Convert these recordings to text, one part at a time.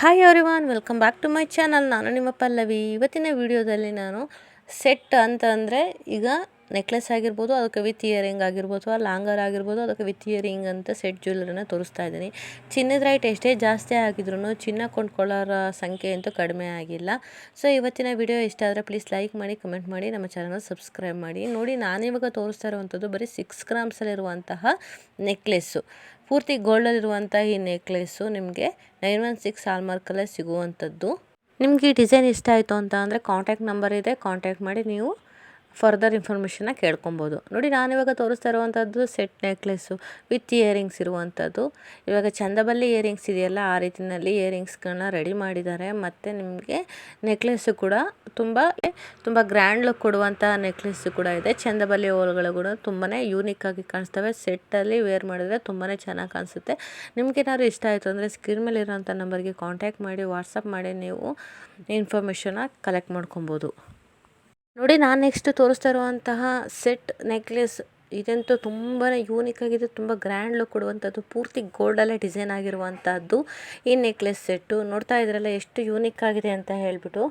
Hi everyone welcome back to my channel ನಾನು ನಿಮ್ಮ ಪಲ್ಲವಿ. ಇವತ್ತಿನ ವಿಡಿಯೋದಲ್ಲಿ ನಾನು ಸೆಟ್ ಅಂತಂದರೆ ಈಗ ನೆಕ್ಲೆಸ್ ಆಗಿರ್ಬೋದು, ಅದಕ್ಕೆ ವಿತ್ ಇಯರಿಂಗ್ ಆಗಿರ್ಬೋದು ಅಥವಾ ಲಾಂಗರ್ ಆಗಿರ್ಬೋದು, ಅದಕ್ಕೆ ವಿತ್ ಇಯರಿಂಗ್ ಅಂತ ಸೆಟ್ ಜ್ಯುವೆಲರಿನ ತೋರಿಸ್ತಾ ಇದ್ದೀನಿ. ಚಿನ್ನದ ರೈಟ್ ಎಷ್ಟೇ ಜಾಸ್ತಿ ಆಗಿದ್ರು ಚಿನ್ನ ಕೊಂಡ್ಕೊಳ್ಳೋರ ಸಂಖ್ಯೆ ಅಂತೂ ಕಡಿಮೆ ಆಗಿಲ್ಲ. ಸೊ ಇವತ್ತಿನ ವಿಡಿಯೋ ಇಷ್ಟ ಆದರೆ ಪ್ಲೀಸ್ ಲೈಕ್ ಮಾಡಿ ಕಮೆಂಟ್ ಮಾಡಿ, ನಮ್ಮ ಚಾನಲ್ ಸಬ್ಸ್ಕ್ರೈಬ್ ಮಾಡಿ. ನೋಡಿ ನಾನಿವಾಗ ತೋರಿಸ್ತಾ ಇರುವಂಥದ್ದು ಬರೀ ಸಿಕ್ಸ್ ಗ್ರಾಮ್ಸಲ್ಲಿರುವಂತಹ ನೆಕ್ಲೆಸ್ಸು ಪೂರ್ತಿ ಗೋಲ್ಡಲ್ಲಿರುವಂಥ ಈ ನೆಕ್ಲೆಸ್ಸು ನಿಮಗೆ ನೈನ್ ಒನ್ ಸಿಕ್ಸ್ ಹಾಲ್ಮಾರ್ಕಲ್ಲೇ ಸಿಗುವಂಥದ್ದು. ನಿಮಗೆ ಈ ಡಿಸೈನ್ ಇಷ್ಟ ಆಯಿತು ಅಂತ ಅಂದರೆ ಕಾಂಟ್ಯಾಕ್ಟ್ ನಂಬರ್ ಇದೆ ಕಾಂಟ್ಯಾಕ್ಟ್ ಮಾಡಿ ನೀವು ಫರ್ದರ್ ಇನ್ಫಾರ್ಮೇಷನ್ನ ಕೇಳ್ಕೊಬೋದು. ನೋಡಿ, ನಾನಿವಾಗ ತೋರಿಸ್ತಾ ಇರುವಂಥದ್ದು ಸೆಟ್ ನೆಕ್ಲೆಸ್ಸು ವಿತ್ ಇಯರಿಂಗ್ಸ್ ಇರುವಂಥದ್ದು ಇವಾಗ ಚಂದಬಲ್ಲಿ ಇಯರಿಂಗ್ಸ್ ಇದೆಯಲ್ಲ, ಆ ರೀತಿಯಲ್ಲಿ ಇಯರಿಂಗ್ಸ್ಗಳನ್ನ ರೆಡಿ ಮಾಡಿದ್ದಾರೆ. ಮತ್ತು ನಿಮಗೆ ನೆಕ್ಲೆಸ್ಸು ಕೂಡ ತುಂಬ ತುಂಬ ಗ್ರ್ಯಾಂಡ್ ಲುಕ್ ಕೊಡುವಂಥ ನೆಕ್ಲೆಸ್ಸು ಕೂಡ ಇದೆ. ಚಂದಬಲ್ಲಿ ಹೋಲ್ಗಳು ಕೂಡ ತುಂಬಾ ಯೂನಿಕ್ ಆಗಿ ಕಾಣಿಸ್ತವೆ. ಸೆಟ್ಟಲ್ಲಿ ವೇರ್ ಮಾಡಿದ್ರೆ ತುಂಬಾ ಚೆನ್ನಾಗಿ ಕಾಣಿಸುತ್ತೆ. ನಿಮ್ಗೇನಾದ್ರು ಇಷ್ಟ ಆಯಿತು ಅಂದರೆ ಸ್ಕ್ರೀನ್ ಮೇಲೆ ನಂಬರ್ಗೆ ಕಾಂಟ್ಯಾಕ್ಟ್ ಮಾಡಿ ವಾಟ್ಸಪ್ ಮಾಡಿ, ನೀವು ಇನ್ಫಾರ್ಮೇಷನ್ನ ಕಲೆಕ್ಟ್ ಮಾಡ್ಕೊಬೋದು. ನೋಡಿ ನಾನು ನೆಕ್ಸ್ಟ್ ತೋರಿಸ್ತಾ ಇರುವಂತಹ ಸೆಟ್ ನೆಕ್ಲೆಸ್ ಇದಂತೂ ತುಂಬಾ ಯೂನಿಕ್ ಆಗಿದೆ, ತುಂಬ ಗ್ರ್ಯಾಂಡ್ ಲುಕ್ ಕೊಡುವಂಥದ್ದು ಪೂರ್ತಿ ಗೋಲ್ಡಲ್ಲೇ ಡಿಸೈನ್ ಆಗಿರುವಂಥದ್ದು ಈ ನೆಕ್ಲೆಸ್ ಸೆಟ್ಟು ನೋಡ್ತಾ ಇದ್ರಲ್ಲ ಎಷ್ಟು ಯೂನಿಕ್ ಆಗಿದೆ ಅಂತ ಹೇಳಿಬಿಟ್ಟು.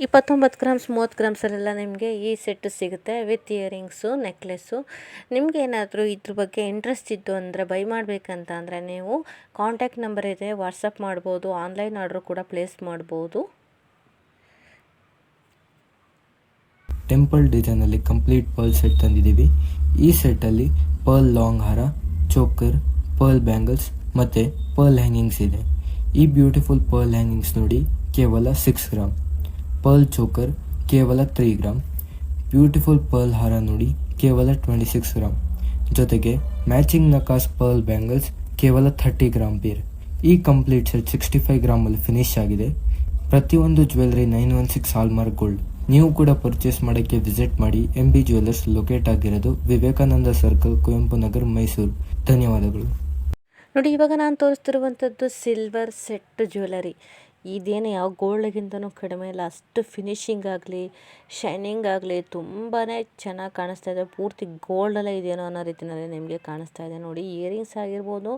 ಇಪ್ಪತ್ತೊಂಬತ್ತು ಗ್ರಾಮ್ಸ್ ಮೂವತ್ತು ಗ್ರಾಮ್ಸಲ್ಲೆಲ್ಲ ನಿಮಗೆ ಈ ಸೆಟ್ ಸಿಗುತ್ತೆ ವಿತ್ ಇಯರಿಂಗ್ಸು ನೆಕ್ಲೆಸ್ಸು ನಿಮ್ಗೆ ಏನಾದರೂ ಇದ್ರ ಬಗ್ಗೆ ಇಂಟ್ರೆಸ್ಟ್ ಇದ್ದು ಅಂದರೆ ಬೈ ಮಾಡಬೇಕಂತ ಅಂದರೆ ನೀವು ಕಾಂಟ್ಯಾಕ್ಟ್ ನಂಬರ್ ಇದೆ ವಾಟ್ಸಪ್ ಮಾಡ್ಬೋದು ಆನ್ಲೈನ್ ಆರ್ಡ್ರು ಕೂಡ ಪ್ಲೇಸ್ ಮಾಡ್ಬೋದು. ಟೆಂಪಲ್ ಡಿಸೈನಲ್ಲಿ ಕಂಪ್ಲೀಟ್ ಪರ್ಲ್ ಸೆಟ್ ತಂದಿದ್ದೀವಿ. ಈ ಸೆಟ್ಟಲ್ಲಿ ಪರ್ಲ್ ಲಾಂಗ್ ಹಾರ ಚೋಕರ್ ಪರ್ಲ್ ಬ್ಯಾಂಗಲ್ಸ್ ಮತ್ತು ಪರ್ಲ್ ಹ್ಯಾಂಗಿಂಗ್ಸ್ ಇದೆ. ಈ ಬ್ಯೂಟಿಫುಲ್ ಪರ್ಲ್ ಹ್ಯಾಂಗಿಂಗ್ಸ್ ನೋಡಿ ಕೇವಲ ಸಿಕ್ಸ್ ಗ್ರಾಮ್ ಪರ್ಲ್ ಚೋಕರ್ ಕೇವಲ ತ್ರೀ ಗ್ರಾಮ್ ಬ್ಯೂಟಿಫುಲ್ ಪರ್ಲ್ ಹಾರ ನೋಡಿ ಕೇವಲ ಟ್ವೆಂಟಿ ಸಿಕ್ಸ್ ಗ್ರಾಮ್ ಜೊತೆಗೆ ಮ್ಯಾಚಿಂಗ್ ನಕಾಸ್ ಪರ್ಲ್ ಬ್ಯಾಂಗಲ್ಸ್ ಕೇವಲ ಥರ್ಟಿ ಗ್ರಾಮ್ ಬೀರ್ ಈ ಕಂಪ್ಲೀಟ್ ಸೆಟ್ ಸಿಕ್ಸ್ಟಿ ಫೈವ್ ಗ್ರಾಮಲ್ಲಿ ಫಿನಿಶ್ ಆಗಿದೆ. ಪ್ರತಿಯೊಂದು jewellery nine one six hallmark gold ನೀವು ಕೂಡ ಪರ್ಚೇಸ್ ಮಾಡೋಕ್ಕೆ ವಿಸಿಟ್ ಮಾಡಿ ಎಂ ಬಿ ಜ್ಯುವೆಲ್ಲರ್ಸ್ ಲೊಕೇಟ್ ಆಗಿರೋದು ವಿವೇಕಾನಂದ ಸರ್ಕಲ್ ಕುವೆಂಪು ನಗರ್, ಮೈಸೂರು. ಧನ್ಯವಾದಗಳು. ನೋಡಿ, ಇವಾಗ ನಾನು ತೋರಿಸ್ತಿರುವಂಥದ್ದು ಸಿಲ್ವರ್ ಸೆಟ್ ಜ್ಯುವೆಲರಿ ಇದೇನು ಯಾವ ಗೋಲ್ಡ್ಗಿಂತನೂ ಕಡಿಮೆ ಇಲ್ಲ. ಅಷ್ಟು ಫಿನಿಶಿಂಗ್ ಆಗಲಿ ಶೈನಿಂಗ್ ಆಗಲಿ ತುಂಬಾ ಚೆನ್ನಾಗಿ ಕಾಣಿಸ್ತಾ ಇದೆ. ಪೂರ್ತಿ ಗೋಲ್ಡಲ್ಲೇ ಇದೇನೋ ಅನ್ನೋ ರೀತಿಯಲ್ಲಿ ನಿಮಗೆ ಕಾಣಿಸ್ತಾ ಇದೆ. ನೋಡಿ ಇಯರಿಂಗ್ಸ್ ಆಗಿರ್ಬೋದು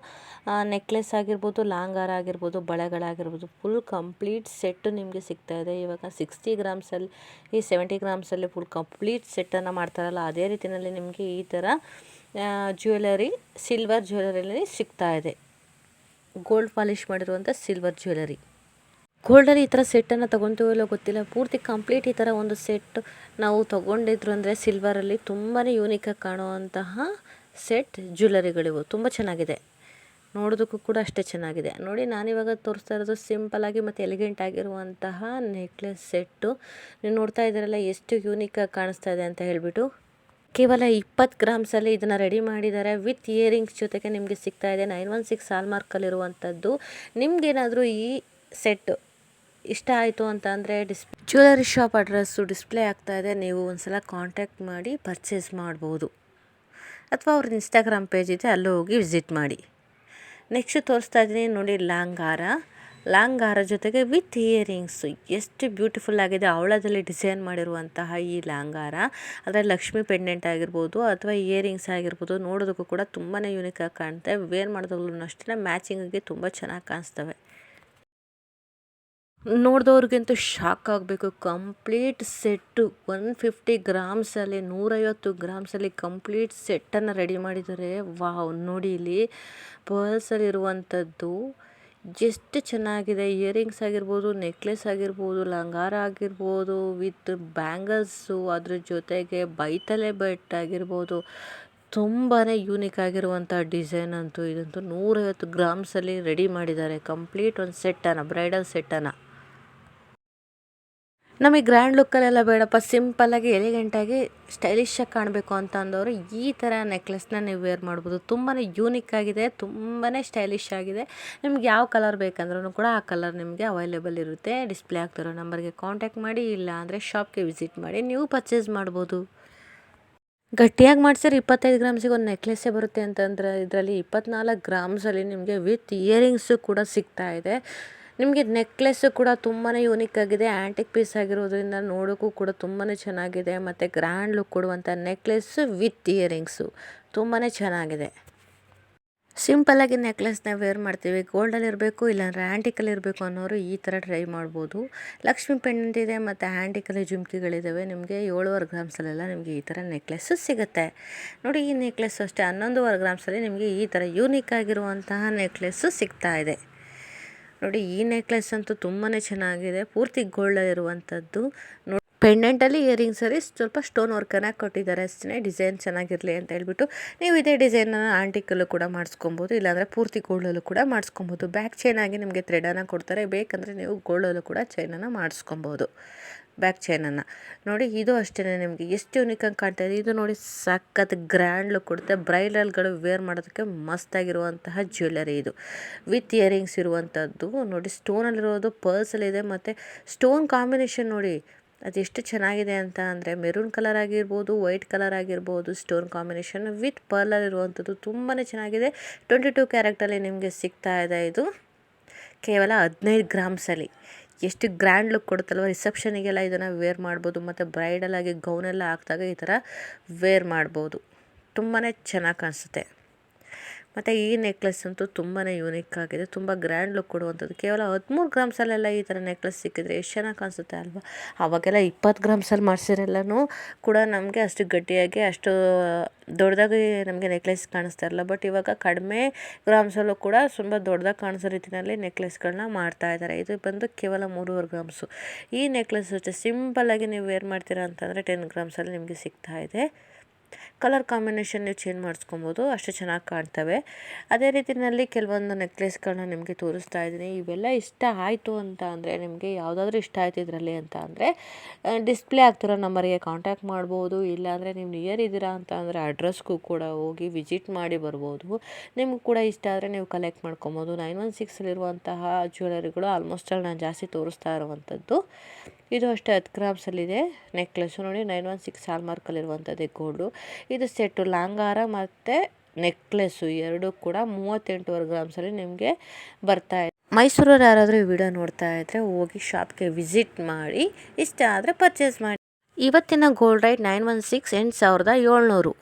ನೆಕ್ಲೆಸ್ ಆಗಿರ್ಬೋದು ಲಾಂಗ್ ಹಾರ ಆಗಿರ್ಬೋದು, ಬಳೆಗಳಾಗಿರ್ಬೋದು ಫುಲ್ ಕಂಪ್ಲೀಟ್ ಸೆಟ್ಟು ನಿಮಗೆ ಸಿಗ್ತಾ ಇದೆ. ಇವಾಗ ಸಿಕ್ಸ್ಟಿ ಗ್ರಾಮ್ಸಲ್ಲಿ ಈ ಸೆವೆಂಟಿ ಗ್ರಾಮ್ಸಲ್ಲಿ ಫುಲ್ ಕಂಪ್ಲೀಟ್ ಸೆಟ್ಟನ್ನು ಮಾಡ್ತಾರಲ್ಲ, ಅದೇ ರೀತಿಯಲ್ಲಿ ನಿಮಗೆ ಈ ಥರ ಜ್ಯುವೆಲರಿ ಸಿಲ್ವರ್ ಜ್ಯುವೆಲರಿಲಿ ಸಿಗ್ತಾ ಇದೆ. ಗೋಲ್ಡ್ ಪಾಲಿಷ್ ಮಾಡಿರುವಂಥ ಸಿಲ್ವರ್ ಜ್ಯುವೆಲರಿ ಗೋಲ್ಡಲ್ಲಿ ಈ ಥರ ಸೆಟ್ಟನ್ನು ತೊಗೊತೀವೋ ಗೊತ್ತಿಲ್ಲ. ಪೂರ್ತಿ ಕಂಪ್ಲೀಟ್ ಈ ಥರ ಒಂದು ಸೆಟ್ ನಾವು ತೊಗೊಂಡಿದ್ರು ಅಂದರೆ ಸಿಲ್ವರಲ್ಲಿ ತುಂಬಾ ಯೂನಿಕಾಗಿ ಕಾಣುವಂತಹ ಸೆಟ್ ಜ್ಯುವೆಲರಿಗಳಿವು ತುಂಬ ಚೆನ್ನಾಗಿದೆ. ನೋಡೋದಕ್ಕೂ ಕೂಡ ಅಷ್ಟೇ ಚೆನ್ನಾಗಿದೆ. ನೋಡಿ, ನಾನಿವಾಗ ತೋರಿಸ್ತಾ ಇರೋದು ಸಿಂಪಲಾಗಿ ಮತ್ತು ಎಲಿಗೆಂಟ್ ಆಗಿರುವಂತಹ ನೆಕ್ಲೆಸ್ ಸೆಟ್ಟು ನೀವು ನೋಡ್ತಾ ಇದ್ದೀರಲ್ಲ, ಎಷ್ಟು ಯೂನಿಕಾಗಿ ಕಾಣಿಸ್ತಾ ಇದೆ ಅಂತ ಹೇಳಿಬಿಟ್ಟು. ಕೇವಲ ಇಪ್ಪತ್ತು ಗ್ರಾಮ್ಸಲ್ಲಿ ಇದನ್ನು ರೆಡಿ ಮಾಡಿದ್ದಾರೆ. ವಿತ್ ಇಯರಿಂಗ್ಸ್ ಜೊತೆಗೆ ನಿಮಗೆ ಸಿಗ್ತಾ ಇದೆ. ನೈನ್ ಒನ್ ಸಿಕ್ಸ್ ಹಾಲ್ಮಾರ್ಕಲ್ಲಿರುವಂಥದ್ದು ನಿಮಗೇನಾದರೂ ಈ ಸೆಟ್ ಇಷ್ಟ ಆಯಿತು ಅಂತ ಅಂದರೆ this jewellery shop address display ಆಗ್ತಾ ಇದೆ. ನೀವು ಒಂದ್ಸಲ ಕಾಂಟ್ಯಾಕ್ಟ್ ಮಾಡಿ ಪರ್ಚೇಸ್ ಮಾಡ್ಬೋದು. ಅಥವಾ ಅವ್ರ ಇನ್ಸ್ಟಾಗ್ರಾಮ್ ಪೇಜ್ ಇದೆ, ಅಲ್ಲೂ ಹೋಗಿ ವಿಸಿಟ್ ಮಾಡಿ. ನೆಕ್ಸ್ಟ್ ತೋರಿಸ್ತಾ ಇದ್ದೀನಿ, ನೋಡಿ ಲಾಂಗಾರ. ಲಾಂಗಾರ ಜೊತೆಗೆ ವಿತ್ ಇಯರಿಂಗ್ಸು ಎಷ್ಟು ಬ್ಯೂಟಿಫುಲ್ ಆಗಿದೆ. ಅವಳದಲ್ಲಿ ಡಿಸೈನ್ ಮಾಡಿರುವಂತಹ ಈ ಲಾಂಗಾರ. ಅದರ ಲಕ್ಷ್ಮಿ ಪೆಂಡೆಂಟ್ ಆಗಿರ್ಬೋದು ಅಥವಾ ಇಯರಿಂಗ್ಸ್ ಆಗಿರ್ಬೋದು, ನೋಡೋದಕ್ಕೂ ಕೂಡ ತುಂಬಾ ಯೂನಿಕಾಗಿ ಕಾಣುತ್ತೆ ವೇರ್ ಮಾಡಿದಾಗಲೂ ಅಷ್ಟೇ ಮ್ಯಾಚಿಂಗಿಗೆ ತುಂಬ ಚೆನ್ನಾಗಿ ಕಾಣಿಸ್ತವೆ. ನೋಡಿದವ್ರಿಗಂತೂ ಶಾಕ್ ಆಗಬೇಕು. ಕಂಪ್ಲೀಟ್ ಸೆಟ್ಟು ಒನ್ ಫಿಫ್ಟಿ ಗ್ರಾಮ್ಸಲ್ಲಿ ನೂರೈವತ್ತು ಗ್ರಾಮ್ಸಲ್ಲಿ ಕಂಪ್ಲೀಟ್ ಸೆಟ್ಟನ್ನು ರೆಡಿ ಮಾಡಿದ್ದಾರೆ. ವಾವ್ ನೋಡಿ ಇಲ್ಲಿ ಪರ್ಸಲ್ಲಿರುವಂಥದ್ದು ಎಷ್ಟು ಚೆನ್ನಾಗಿದೆ. ಇಯರಿಂಗ್ಸ್ ಆಗಿರ್ಬೋದು ನೆಕ್ಲೆಸ್ ಆಗಿರ್ಬೋದು, ಲಂಗಾರ ಆಗಿರ್ಬೋದು ವಿತ್ ಬ್ಯಾಂಗಲ್ಸು ಅದ್ರ ಜೊತೆಗೆ ಬೈತಲೆ ಬೆಟ್ ಆಗಿರ್ಬೋದು. ತುಂಬಾ ಯೂನಿಕ್ ಆಗಿರುವಂಥ ಡಿಸೈನ್ ಅಂತೂ ಇದಂತೂ ನೂರೈವತ್ತು ಗ್ರಾಮ್ಸಲ್ಲಿ ರೆಡಿ ಮಾಡಿದ್ದಾರೆ. ಕಂಪ್ಲೀಟ್ ಒಂದು ಸೆಟ್ಟನ್ನು ಬ್ರೈಡಲ್ ಸೆಟ್ಟನ್ನು ನಮಗೆ ಗ್ರ್ಯಾಂಡ್ ಲುಕ್ಕಲ್ಲೆಲ್ಲ ಬೇಡಪ್ಪ. ಸಿಂಪಲ್ಲಾಗಿ ಎಲಿಗೆಂಟಾಗಿ ಸ್ಟೈಲಿಶಾಗಿ ಕಾಣಬೇಕು ಅಂತ ಅಂದವರು ಈ ಥರ ನೆಕ್ಲೆಸ್ನ ನೀವು ವೇರ್ ಮಾಡ್ಬೋದು. ತುಂಬಾ ಯೂನಿಕ್ ಆಗಿದೆ ತುಂಬಾ ಸ್ಟೈಲಿಶ್ ಆಗಿದೆ. ನಿಮ್ಗೆ ಯಾವ ಕಲರ್ ಬೇಕಂದ್ರೂ ಕೂಡ ಆ ಕಲರ್ ನಿಮಗೆ ಅವೈಲೇಬಲ್ ಇರುತ್ತೆ. ಡಿಸ್ಪ್ಲೇ ಆಗ್ತಿರೋ ನಂಬರ್ಗೆ ಕಾಂಟ್ಯಾಕ್ಟ್ ಮಾಡಿ, ಇಲ್ಲ ಅಂದರೆ ಶಾಪ್ಗೆ ವಿಸಿಟ್ ಮಾಡಿ, ನೀವು ಪರ್ಚೇಸ್ ಮಾಡ್ಬೋದು. ಗಟ್ಟಿಯಾಗಿ ಮಾಡಿಸಿದ್ರೆ ಇಪ್ಪತ್ತೈದು ಗ್ರಾಮ್ಸಿಗೆ ಒಂದು ನೆಕ್ಲೆಸ್ಸೇ ಬರುತ್ತೆ ಅಂತಂದರೆ ಇದರಲ್ಲಿ ಇಪ್ಪತ್ನಾಲ್ಕು ಗ್ರಾಮ್ಸಲ್ಲಿ ನಿಮಗೆ ವಿತ್ ಇಯರಿಂಗ್ಸು ಕೂಡ ಸಿಗ್ತಾ ಇದೆ. ನಿಮಗೆ ನೆಕ್ಲೆಸ್ಸು ಕೂಡ ತುಂಬಾ ಯೂನಿಕ್ ಆಗಿದೆ. ಆ್ಯಂಟಿಕ್ ಪೀಸ್ ಆಗಿರೋದ್ರಿಂದ ನೋಡೋಕ್ಕೂ ಕೂಡ ತುಂಬಾ ಚೆನ್ನಾಗಿದೆ. ಮತ್ತು ಗ್ರ್ಯಾಂಡ್ ಲುಕ್ ಕೊಡುವಂಥ ನೆಕ್ಲೆಸ್ ವಿತ್ ಇಯರಿಂಗ್ಸು ತುಂಬಾ ಚೆನ್ನಾಗಿದೆ. ಸಿಂಪಲ್ಲಾಗಿ ನೆಕ್ಲೆಸ್ನ ವೇರ್ ಮಾಡ್ತೀವಿ. ಗೋಲ್ಡಲ್ಲಿ ಇರಬೇಕು, ಇಲ್ಲಾಂದರೆ ಆ್ಯಂಟಿಕಲ್ಲಿ ಇರಬೇಕು ಅನ್ನೋರು ಈ ಥರ ಟ್ರೈ ಮಾಡ್ಬೋದು. ಲಕ್ಷ್ಮಿ ಪೆಂಡೆಂಟ್ ಇದೆ ಮತ್ತು ಆ್ಯಂಟಿಕಲ್ಲಿ ಜುಮ್ಕಿಗಳಿದ್ದಾವೆ ನಿಮಗೆ ಏಳುವರೆ ಗ್ರಾಮ್ಸಲ್ಲೆಲ್ಲ ನಿಮಗೆ ಈ ಥರ ನೆಕ್ಲೆಸ್ಸು ಸಿಗುತ್ತೆ. ನೋಡಿ ಈ ನೆಕ್ಲೆಸ್ ಅಷ್ಟೇ. ಹನ್ನೊಂದುವರೆ ಗ್ರಾಮ್ಸಲ್ಲಿ ನಿಮಗೆ ಈ ಥರ ಯೂನಿಕ್ ಆಗಿರುವಂತಹ ನೆಕ್ಲೆಸ್ಸು ಸಿಗ್ತಾ ಇದೆ. ನೋಡಿ, ಈ ನೆಕ್ಲೆಸ್ ಅಂತೂ ತುಂಬಾ ಚೆನ್ನಾಗಿದೆ. ಪೂರ್ತಿ ಗೋಲ್ಡಲ್ಲಿರುವಂಥದ್ದು ನೋಡಿ ಪೆಂಡೆಂಟಲ್ಲಿ ಇಯರಿಂಗ್ಸ್ ಸರಿ ಸ್ವಲ್ಪ ಸ್ಟೋನ್ ವರ್ಕನ್ನು ಕೊಟ್ಟಿದ್ದಾರೆ ಅಷ್ಟೇ ಡಿಸೈನ್ ಚೆನ್ನಾಗಿರಲಿ ಅಂತ ಹೇಳ್ಬಿಟ್ಟು ನೀವು ಇದೇ ಡಿಸೈನನ್ನು ಆಂಟಿಕಲ್ಲೂ ಕೂಡ ಮಾಡಿಸ್ಕೊಬೋದು. ಇಲ್ಲಾಂದರೆ ಪೂರ್ತಿ ಗೋಲ್ಡಲ್ಲೂ ಕೂಡ ಮಾಡಿಸ್ಕೊಬೋದು. ಬ್ಯಾಕ್ ಚೈನ್ ಆಗಿ ನಿಮಗೆ ಥ್ರೆಡನ್ನು ಕೊಡ್ತಾರೆ. ಬೇಕಂದರೆ ನೀವು ಗೋಲ್ಡಲ್ಲೂ ಕೂಡ ಚೈನನ್ನು ಮಾಡಿಸ್ಕೊಬೋದು. ಬ್ಯಾಕ್ ಚೈನನ್ನು. ನೋಡಿ, ಇದು ಅಷ್ಟೇ ನಿಮಗೆ. ಎಷ್ಟು ಯೂನಿಕಾಗಿ ಕಾಣ್ತಾ ಇದೆ. ಇದು ನೋಡಿ, ಸಖತ್ ಗ್ರ್ಯಾಂಡ್ ಲುಕ್ ಕೊಡುತ್ತೆ. ಬ್ರೈಡಲ್ಗಳು ವೇರ್ ಮಾಡೋದಕ್ಕೆ ಮಸ್ತಾಗಿರುವಂತಹ ಜ್ಯುವೆಲ್ಲರಿ ಇದು. ವಿತ್ ಇಯರಿಂಗ್ಸ್ ಇರುವಂಥದ್ದು. ನೋಡಿ ಸ್ಟೋನಲ್ಲಿರೋದು ಪರ್ಸಲ್ಲಿದೆ ಮತ್ತು ಸ್ಟೋನ್ ಕಾಂಬಿನೇಷನ್ ನೋಡಿ ಅದೆಷ್ಟು ಚೆನ್ನಾಗಿದೆ ಅಂತ ಅಂದರೆ ಮೆರೂನ್ ಕಲರ್ ಆಗಿರ್ಬೋದು ವೈಟ್ ಕಲರ್ ಆಗಿರ್ಬೋದು ಸ್ಟೋನ್ ಕಾಂಬಿನೇಷನ್ ವಿತ್ ಪರ್ಲಲ್ಲಿರುವಂಥದ್ದು ತುಂಬಾ ಚೆನ್ನಾಗಿದೆ. ಟ್ವೆಂಟಿ ಟೂ ಕ್ಯಾರೆಕ್ಟಲ್ಲಿ ನಿಮಗೆ ಸಿಗ್ತಾ ಇದೆ ಇದು. ಕೇವಲ ಹದಿನೈದು ಗ್ರಾಮ್ಸಲ್ಲಿ ಎಷ್ಟು ಗ್ರ್ಯಾಂಡ್ ಲುಕ್ ಕೊಡುತ್ತಲ್ವ? ರಿಸೆಪ್ಷನಿಗೆಲ್ಲ ಇದನ್ನು ವೇರ್ ಮಾಡ್ಬೋದು, ಮತ್ತು ಬ್ರೈಡಲ್ ಆಗಿ ಗೌನೆಲ್ಲ ಹಾಕಿದಾಗ ಈ ಥರ ವೇರ್ ಮಾಡ್ಬೋದು. ತುಂಬಾ ಚೆನ್ನಾಗಿ ಕಾಣಿಸುತ್ತೆ. ಮತ್ತು ಈ ನೆಕ್ಲೆಸ್ ಅಂತೂ ತುಂಬಾ ಯೂನಿಕ್ ಆಗಿದೆ. ತುಂಬ ಗ್ರ್ಯಾಂಡ್ ಲುಕ್ ಕೊಡುವಂಥದ್ದು. ಕೇವಲ ಹದಿಮೂರು ಗ್ರಾಮ್ಸಲ್ಲೆಲ್ಲ ಈ ಥರ ನೆಕ್ಲೆಸ್ ಸಿಕ್ಕಿದ್ರೆ ಎಷ್ಟು ಚೆನ್ನಾಗಿ ಕಾಣಿಸುತ್ತೆ ಅಲ್ವಾ? ಅವಾಗೆಲ್ಲ ಇಪ್ಪತ್ತು ಗ್ರಾಮ್ಸಲ್ಲಿ ಮಾಡಿಸಿರೆಲ್ಲನೂ ಕೂಡ ನಮಗೆ ಅಷ್ಟು ಗಟ್ಟಿಯಾಗಿ ಅಷ್ಟು ದೊಡ್ಡದಾಗಿ ನಮಗೆ ನೆಕ್ಲೆಸ್ ಕಾಣಿಸ್ತಾ ಇರಲ್ಲ ಬಟ್ ಇವಾಗ ಕಡಿಮೆ ಗ್ರಾಮ್ಸಲ್ಲೂ ಕೂಡ ತುಂಬ ದೊಡ್ಡದಾಗಿ ಕಾಣಿಸೋ ರೀತಿಯಲ್ಲಿ ನೆಕ್ಲೆಸ್ಗಳನ್ನ ಮಾಡ್ತಾ ಇದ್ದಾರೆ. ಇದು ಬಂದು ಕೇವಲ ಮೂರುವರೆ ಗ್ರಾಮ್ಸು ಈ ನೆಕ್ಲೆಸ್ ಅಷ್ಟೇ ಸಿಂಪಲ್ಲಾಗಿ ನೀವು ವೇರ್ ಮಾಡ್ತೀರಾ ಅಂತಂದರೆ ಟೆನ್ ಗ್ರಾಮ್ಸಲ್ಲಿ ನಿಮಗೆ ಸಿಗ್ತಾ ಇದೆ. ಕಲರ್ ಕಾಂಬಿನೇಷನ್ ನೀವು ಚೇಂಜ್ ಮಾಡಿಸ್ಕೊಬೋದು, ಅಷ್ಟು ಚೆನ್ನಾಗಿ ಕಾಣ್ತವೆ. ಅದೇ ರೀತಿಯಲ್ಲಿ ಕೆಲವೊಂದು ನೆಕ್ಲೆಸ್ಗಳನ್ನ ನಿಮಗೆ ತೋರಿಸ್ತಾ ಇದ್ದೀನಿ. ಇವೆಲ್ಲ ಇಷ್ಟ ಆಯಿತು ಅಂತ ಅಂದರೆ, ನಿಮಗೆ ಯಾವುದಾದ್ರೂ ಇಷ್ಟ ಆಯಿತು ಇದರಲ್ಲಿ ಅಂತ ಅಂದರೆ ಡಿಸ್ಪ್ಲೇ ಆಗ್ತಿರೋ ನಂಬರಿಗೆ ಕಾಂಟ್ಯಾಕ್ಟ್ ಮಾಡ್ಬೋದು. ಇಲ್ಲಾಂದರೆ ನೀವು ನಿಯರ್ ಇದ್ದೀರಾ ಅಂತ ಅಂದರೆ ಅಡ್ರೆಸ್ಗೂ ಕೂಡ ಹೋಗಿ ವಿಸಿಟ್ ಮಾಡಿ ಬರ್ಬೋದು. ನಿಮ್ಗೆ ಕೂಡ ಇಷ್ಟ ಆದರೆ ನೀವು ಕಲೆಕ್ಟ್ ಮಾಡ್ಕೊಬೋದು. ನೈನ್ ಒನ್ ಸಿಕ್ಸಲ್ಲಿರುವಂತಹ ಜ್ಯುವೆಲರಿಗಳು ಆಲ್ಮೋಸ್ಟ್ ಅಲ್ಲಿ ನಾನು ಜಾಸ್ತಿ ತೋರಿಸ್ತಾ ಇರುವಂಥದ್ದು ಇದು ಅಷ್ಟೇ ಹತ್ತು ಗ್ರಾಮ್ಸಲ್ಲಿದೆ ನೆಕ್ಲೆಸ್ಸು ನೋಡಿ ನೈನ್ ಒನ್ ಸಿಕ್ಸ್ ಹಾಲ್ ಮಾರ್ಕಲ್ಲಿರುವಂಥದ್ದೇ ಗೋಲ್ಡು ಇದು ಸೆಟ್ಟು ಲಾಂಗಾರ ಮತ್ತು ನೆಕ್ಲೆಸ್ಸು ಎರಡೂ ಕೂಡ ಮೂವತ್ತೆಂಟುವರೆ ಗ್ರಾಮ್ಸಲ್ಲಿ ನಿಮಗೆ ಬರ್ತಾ ಇದೆ. ಮೈಸೂರವ್ರು ಯಾರಾದರೂ ಈ ವಿಡಿಯೋ ನೋಡ್ತಾ ಇದ್ದರೆ ಹೋಗಿ ಶಾಪ್ಗೆ ವಿಸಿಟ್ ಮಾಡಿ, ಇಷ್ಟ ಆದರೆ ಪರ್ಚೇಸ್ ಮಾಡಿ. ಇವತ್ತಿನ gold rate nine one six ಎಂಟು ಸಾವಿರದ ಏಳ್ನೂರು.